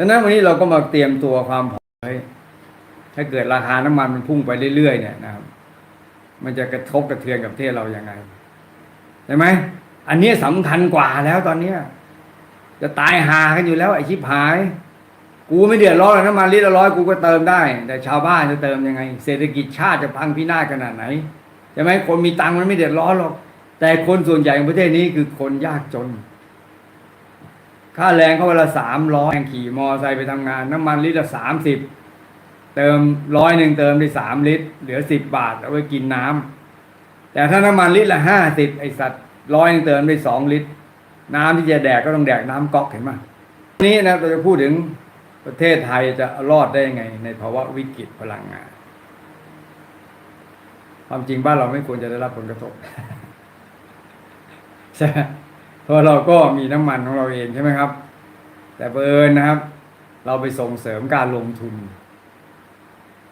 ดังนั้นวันนี้เราก็มาเตรียมตัวความพร้อมถ้าเกิดราคาน้ำมันมันพุ่งไปเรื่อยๆเนี่ยนะครับ มันจะกระทบกระเทือนกับประเทศเรายังไงใช่ไหมอันนี้สำคัญกว่าแล้วตอนเนี้ยจะตายหากันอยู่แล้วไอ้ชิบหาย กูไม่เดือดร้อนน้ำมันลิตรละร้อยกูก็เติมได้ แต่ชาวบ้านจะเติมยังไง เศรษฐกิจชาติจะพังพินาศขนาดไหนใช่ไหมคนมีตังค์มันไม่เดือดร้อนหรอกแต่คนส่วนใหญ่ของประเทศนี้คือคนยากจน ค่าแรงเขาเวลาสามร้อยขี่มอไซค์ไปทำงาน น้ำมันลิตรละสามสิบเติมร้อยหนึ่งเติมได้สามลิตร เหลือสิบบาทเอาไว้กินน้ำแต่ถ้าน้ำมันลิตรละห้าสิบไอสัตว์ร้อยหนึ่งเติมได้สองลิตร น้ำที่จะแดกก็ต้องแดกน้ำก๊อกเห็นไหมนี้นะเราจะพูดถึงประเทศไทยจะรอดได้ยังไง ในภาวะวิกฤตพลังงาน ความจริงบ้านเราไม่ควรจะได้รับผลกระทบใช่ไหม ราะเราก็มีน้ำมันของเราเองใช่ไหมครับ แต่เบอิญนะครับ เราไปส่งเสริมการลงทุน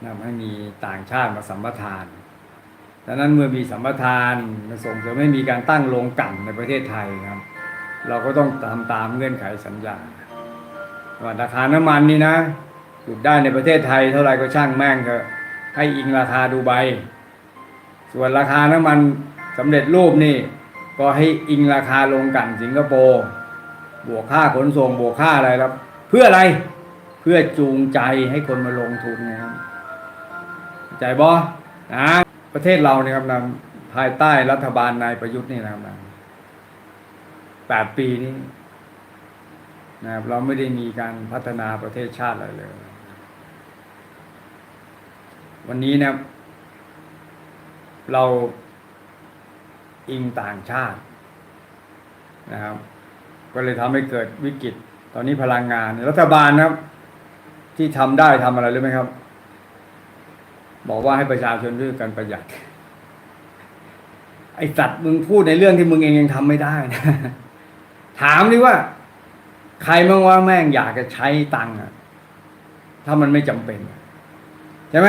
นะให้มีต่างชาติมาสัมปทานดังนั้นเมื่อมีสัมปทานมาส่งเสริมให้มีการตั้งโรงกลั่นในประเทศไทยครับ เราก็ต้องตามตามเงื่อนไขสัญญาว่าราคาน้ำมันนี่นะจุดได้ในประเทศไทยเท่าไหร่ก็ช่างแม่งเถอะให้อิงราคาดูไบส่วนราคาน้ำมันสำเร็จรูปนี่ ก็ให้อิงราคาลงกันสิงคโปร์บวกค่าขนส่งบวกค่าอะไรครับ เพื่ออะไรเพื่อจูงใจให้คนมาลงทุนนะครับใจบอนะประเทศเราเนี่ยครับนะภายใต้รัฐบาลนายประยุทธ์นี่นะครับนะแปดปีนี้นะครับเราไม่ได้มีการพัฒนาประเทศชาติอะไรเลย วันนี้นะครับเรา อิงต่างชาตินะครับ ก็เลยทำให้เกิดวิกฤต ตอนนี้พลังงาน รัฐบาลนะครับ ที่ทำได้ทำอะไรรู้ไหมครับ บอกว่าให้ประชาชนช่วยกันประหยัด ไอสัตว์มึงพูดในเรื่องที่มึงเองยังทำไม่ได้นะถามดิว่า ใครบ้างว่าแม่งอยากจะใช้ตังค์อะถ้ามันไม่จำเป็นใช่ไหม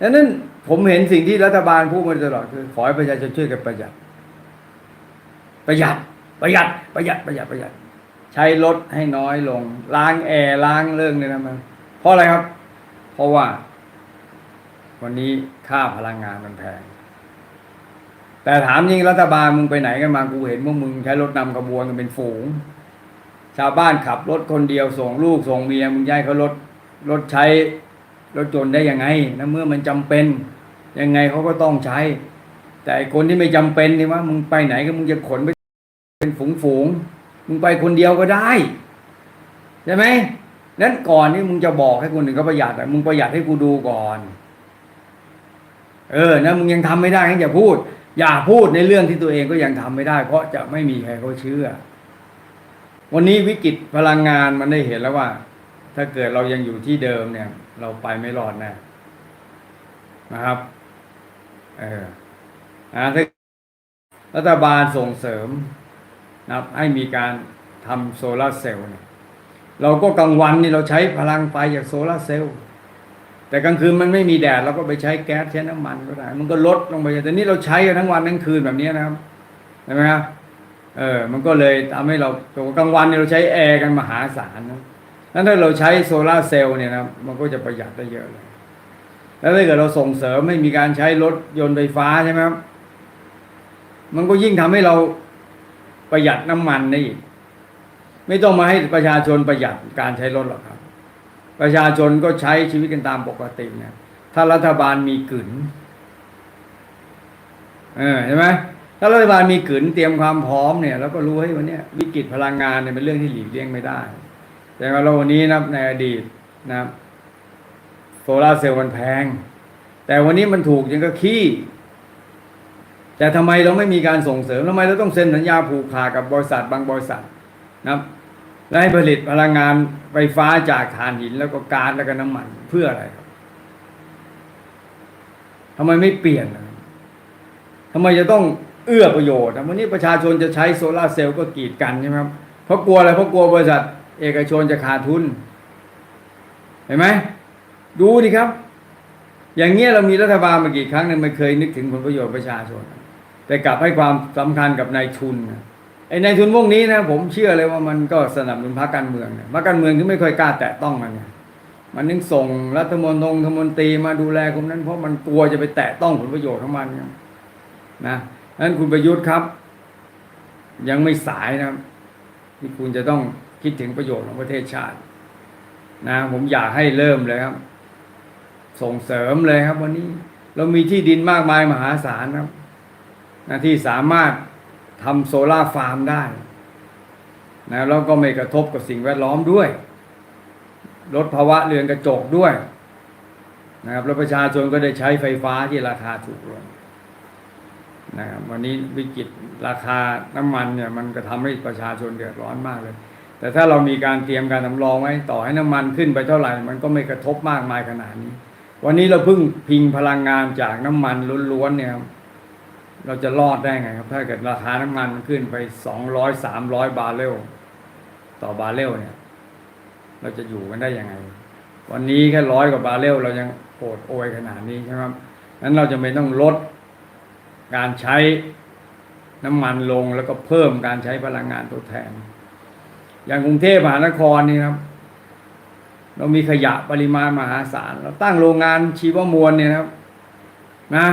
ดังนั้น ผมเห็นสิ่งที่รัฐบาลพูดมาตลอดคือ ขอให้ประชาชนช่วยกันประหยัด ประหยัด ประหยัด ประหยัด ประหยัด ประหยัด ใช้รถให้น้อยลง ล้างแอร์ล้างเรื่องเนี่ยนะมัน เพราะอะไรครับ เพราะว่า วันนี้ค่าพลังงานมันแพง แต่ถามจริงรัฐบาลมึงไปไหนกันมากูเห็นพวกมึงใช้รถนำขบวนกันเป็นฝูง ชาวบ้านขับรถคนเดียวส่งลูกส่งเมียมึงย้ายเขารถรถใช้ รถจนต์ได้ยังไงนะเมื่อมันจำเป็น ยังไงเขาก็ต้องใช้ แต่ไอ้คนที่ไม่จำเป็นนี่ว่ามึงไปไหนก็มึงจะขนไปเป็นฝูงฝูงๆมึงไปคนเดียวก็ได้ใช่ไหมนั้นก่อนที่มึงจะบอกให้คนอื่นเขาประหยัดอะมึงประหยัดให้กูดูก่อน เออนะมึงยังทำไม่ได้งั้นอย่าพูด อย่าพูดในเรื่องที่ตัวเองก็ยังทำไม่ได้ เพราะจะไม่มีใครเขาเชื่อ วันนี้วิกฤตพลังงานมันได้เห็นแล้วว่า ถ้าเกิดเรายังอยู่ที่เดิมเนี่ย เราไปไม่รอดแน่นะครับ เออนะถ้ารัฐบาลส่งเสริมนะครับ ให้มีการทำโซลาร์เซลล์เนี่ยเราก็กลางวันนี่เราใช้พลังไฟจากโซลาร์เซลล์แต่กลางคืนมันไม่มีแดดเราก็ไปใช้แก๊สใช้น้ำมันก็ได้มันก็ลดลงไปแต่นี่เราใช้กันทั้งวันทั้งคืนแบบนี้นะครับเห็นไหมครับเออ มันก็เลยทำให้เรากลางวันเนี่ยเราใช้แอร์กันมหาศาลนะ นั้นถ้าเราใช้โซลาเซลล์เนี่ยนะมันก็จะประหยัดได้เยอะเลย แล้วถ้าเกิดเราส่งเสริมไม่มีการใช้รถยนต์ไฟฟ้าใช่ไหมครับมันก็ยิ่งทำให้เราประหยัดน้ำมันได้อีก ไม่ต้องมาให้ประชาชนประหยัดการใช้รถหรอกครับ ประชาชนก็ใช้ชีวิตกันตามปกติเนี่ย ถ้ารัฐบาลมีกลืนเออใช่ไหมถ้ารัฐบาลมีกลืนเตรียมความพร้อมเนี่ยเราก็รู้ให้วันนี้วิกฤตพลังงานเนี่ยเป็นเรื่องที่หลีกเลี่ยงไม่ได้ แต่ว่าเราวันนี้นะในอดีตนะครับโซลาเซลล์มันแพง แต่วันนี้มันถูกยังก็ขี้ แต่ทำไมเราไม่มีการส่งเสริมทำไมเราต้องเซ็นสัญญาผูกขาดกับบริษัทบางบริษัทนะครับและให้ผลิตพลังงานไฟฟ้าจากถ่านหินแล้วก็ก๊าซแล้วก็น้ำมันเพื่ออะไรครับทำไมไม่เปลี่ยนทำไมจะต้องเอื้อประโยชน์นะวันนี้ประชาชนจะใช้โซลาเซลล์ก็กีดกันใช่ไหมครับเพราะกลัวอะไรเพราะกลัวบริษัท เอกชนจะขาดทุน เห็นไหม ดูดิครับ อย่างเงี้ยเรามีรัฐบาลมากี่ครั้งเนี่ยไม่เคยนึกถึงผลประโยชน์ประชาชน แต่กลับให้ความสำคัญกับนายทุนไอ้ในทุนพวกนี้นะ ผมเชื่อเลยว่ามันก็สนับสนุนพรรคการเมืองพรรคการเมืองที่ไม่ค่อยกล้าแตะต้องมันเนี่ยมันนึงส่งรัฐมนตรีรัฐมนตรีมาดูแลกลุ่มนั้น เพราะมันกลัวจะไปแตะต้องผลประโยชน์ของมันนะนั้นคุณประยุทธ์ครับ ยังไม่สายนะที่คุณจะต้อง คิดถึงประโยชน์ของประเทศชาติ นะ ผมอยากให้เริ่มเลยครับ ส่งเสริมเลยครับ วันนี้ เรามีที่ดินมากมายมหาศาลครับนะที่สามารถทำโซลาฟาร์มได้นะแล้วก็ไม่กระทบกับสิ่งแวดล้อมด้วย ลดภาวะเรือนกระจกด้วยนะครับแล้วประชาชนก็ได้ใช้ไฟฟ้าที่ราคาถูกลงนะครับวันนี้วิกฤตราคาน้ำมันเนี่ย มันก็ทำให้ประชาชนเดือดร้อนมากเลย แต่ถ้าเรามีการเตรียมการสำรองไว้ต่อให้น้ำมันขึ้นไปเท่าไหร่ มันก็ไม่กระทบมากมายขนาดนี้ วันนี้เราเพิ่งพิงพลังงานจากน้ำมันล้วนๆเนี่ยครับเราจะรอดได้ไงครับ ถ้าเกิดราคาน้ำมันมันขึ้นไปสองร้อยสามร้อยบาร์เรลต่อบาเรลเนี่ย เราจะอยู่กันได้ยังไง วันนี้แค่ร้อยกว่าบาเรลเรายังโอดโอยขนาดนี้ใช่ไหมครับนั้นเราจะไม่ต้องลดการใช้น้ำมันลงแล้วก็เพิ่มการใช้พลังงานทดแทน อย่างกรุงเทพมหานครนี่ครับ เรามีขยะปริมาณมหาศาล เราตั้งโรงงานชีวมวลเนี่ยครับ นะ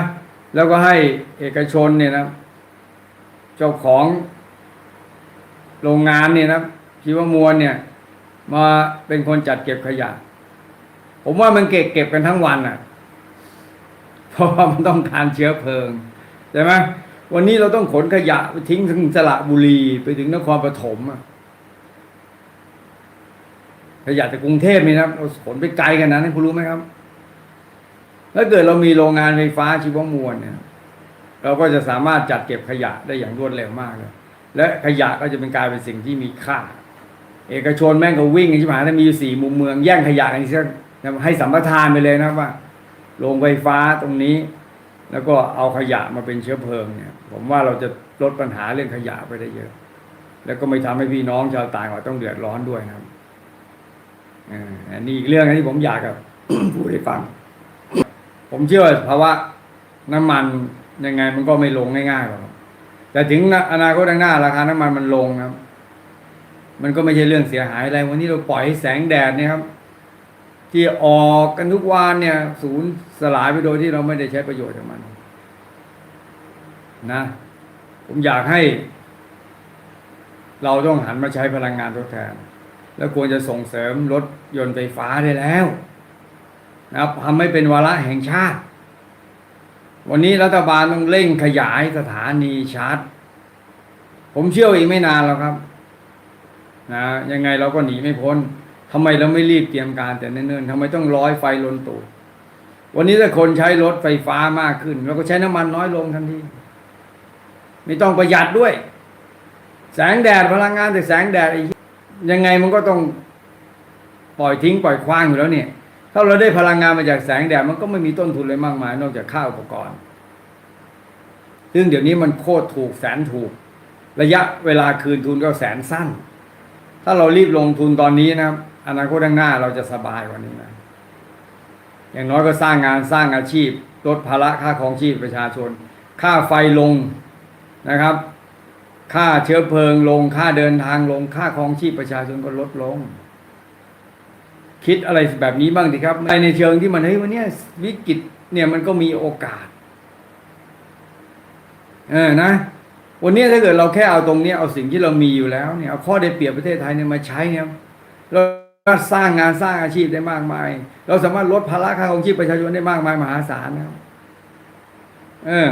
แล้วก็ให้เอกชนเนี่ยนะครับเจ้าของโรงงานเนี่ยนะครับชีวมวลเนี่ย มาเป็นคนจัดเก็บขยะ ผมว่ามันเก็บเก็บกันทั้งวันอะ เพราะว่ามันต้องการเชื้อเพลิงใช่ไหมวันนี้เราต้องขนขยะไปทิ้งถึงสระบุรีไปถึงนครปฐมอะ ขยะจากกรุงเทพนี่นะครับเราขนไปไกลกันนะนี่คุณรู้ไหมครับ ถ้าเกิดเรามีโรงงานไฟฟ้าชีวมวลเนี่ย เราก็จะสามารถจัดเก็บขยะได้อย่างรวดเร็วมากเลย และขยะก็จะเป็นกลายเป็นสิ่งที่มีค่า เอกชนแม่งก็วิ่งใช่ไหมถ้ามีอยู่สี่มุมเมืองแย่งขยะกันซะให้สัมปทานไปเลยนะว่าโรงไฟฟ้าตรงนี้ แล้วก็เอาขยะมาเป็นเชื้อเพลิงเนี่ย ผมว่าเราจะลดปัญหาเรื่องขยะไปได้เยอะ แล้วก็ไม่ทำให้พี่น้องชาวต่างจังหวัดต้องเดือดร้อนด้วยนะครับ อันนี้อีกเรื่องที่ผมอยากกับพูดให้ฟัง ผมเชื่อว่าภาวะน้ำมันยังไงมันก็ไม่ลงง่ายๆหรอกครับแต่ถึงอนาคตข้างหน้าราคาน้ำมันมันลงครับ มันก็ไม่ใช่เรื่องเสียหายอะไร วันนี้เราปล่อยให้แสงแดดเนี่ยครับ ที่ออกกันทุกวันเนี่ยศูนย์สลายไปโดยที่เราไม่ได้ใช้ประโยชน์จากมัน นะ ผมอยากให้ เราต้องหันมาใช้พลังงานทดแทน แล้วควรจะส่งเสริมรถยนต์ไฟฟ้าได้แล้วนะครับทำให้เป็นวาระแห่งชาติ วันนี้รัฐบาลต้องเร่งขยายสถานีชาร์จ ผมเชื่ออีกไม่นานแล้วครับนะยังไงเราก็หนีไม่พ้นทำไมเราไม่รีบเตรียมการแต่เนิ่นๆทำไมต้องร้อยไฟลนตูดวันนี้ถ้าคนใช้รถไฟฟ้ามากขึ้นเราก็ใช้น้ำมันน้อยลงทันทีไม่ต้องประหยัดด้วย แสงแดดพลังงานจากแสงแดดไอ้ ยังไงมันก็ต้องปล่อยทิ้งปล่อยคว้างอยู่แล้วเนี่ย ถ้าเราได้พลังงานมาจากแสงแดดมันก็ไม่มีต้นทุนเลยมากมาย นอกจากค่าอุปกรณ์ ซึ่งเดี๋ยวนี้มันโคตรถูกแสนถูก ระยะเวลาคืนทุนก็แสนสั้น ถ้าเรารีบลงทุนตอนนี้นะอนาคตข้างหน้าเราจะสบายกว่านี้นะ อย่างน้อยก็สร้างงานสร้างอาชีพ ลดภาระค่าของชีพประชาชน ค่าไฟลงนะครับ ค่าเชื้อเพลิงลงค่าเดินทางลงค่าของชีพประชาชนก็ลดลง คิดอะไรแบบนี้บ้างสิครับในเชิงที่มันเฮ้ยวันนี้วิกฤตเนี่ยมันก็มีโอกาส เออนะ วันนี้ถ้าเกิดเราแค่เอาตรงนี้เอาสิ่งที่เรามีอยู่แล้วเนี่ยเอาข้อได้เปรียบประเทศไทยเนี่ยมาใช้เนี่ยเราสร้างงานสร้างอาชีพได้มากมาย เราสามารถลดภาระค่าของชีพประชาชนได้มากมายมหาศาลนะครับเออ